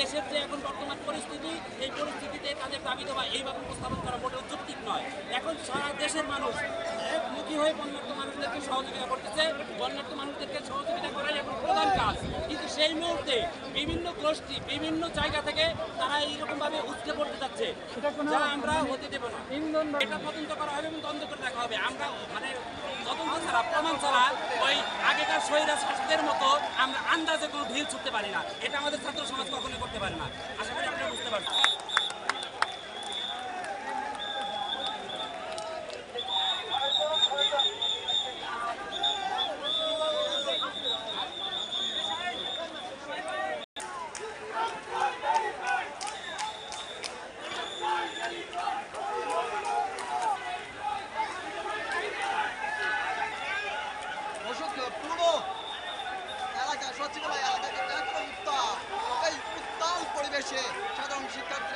দেশের যে এখন বর্তমান পরিস্থিতি এই পরিস্থিতিতে তাদের দাবি দেওয়া এইভাবে উপস্থাপন করা মোটেও যৌক্তিক নয়। এখন সারা দেশের মানুষ একমুখী হয়ে বন্যার্থ মানুষদেরকে সহযোগিতা করতেছে। বন্যার্থ মানুষদেরকে সহযোগিতা করাই এখন প্রধান কাজ। কিন্তু সেই মুহূর্তে বিভিন্ন গোষ্ঠী বিভিন্ন জায়গা থেকে তারা এইরকম ভাবে উঠতে পড়তে যাচ্ছে যা আমরা হতে দেব না। এটা তদন্ত করা হবে এবং তদন্ত করে দেখা হবে। আমরা মানে তদন্ত ছাড়া প্রমাণ ছাড়া ওই শাসকদের মতো, আমরা আন্দাজে কোনো ঢিল ছুটতে পারি না। এটা আমাদের ছাত্র সমাজ কখনোই করতে পারে না। রয়েছে সাধারণ শিক্ষার্থী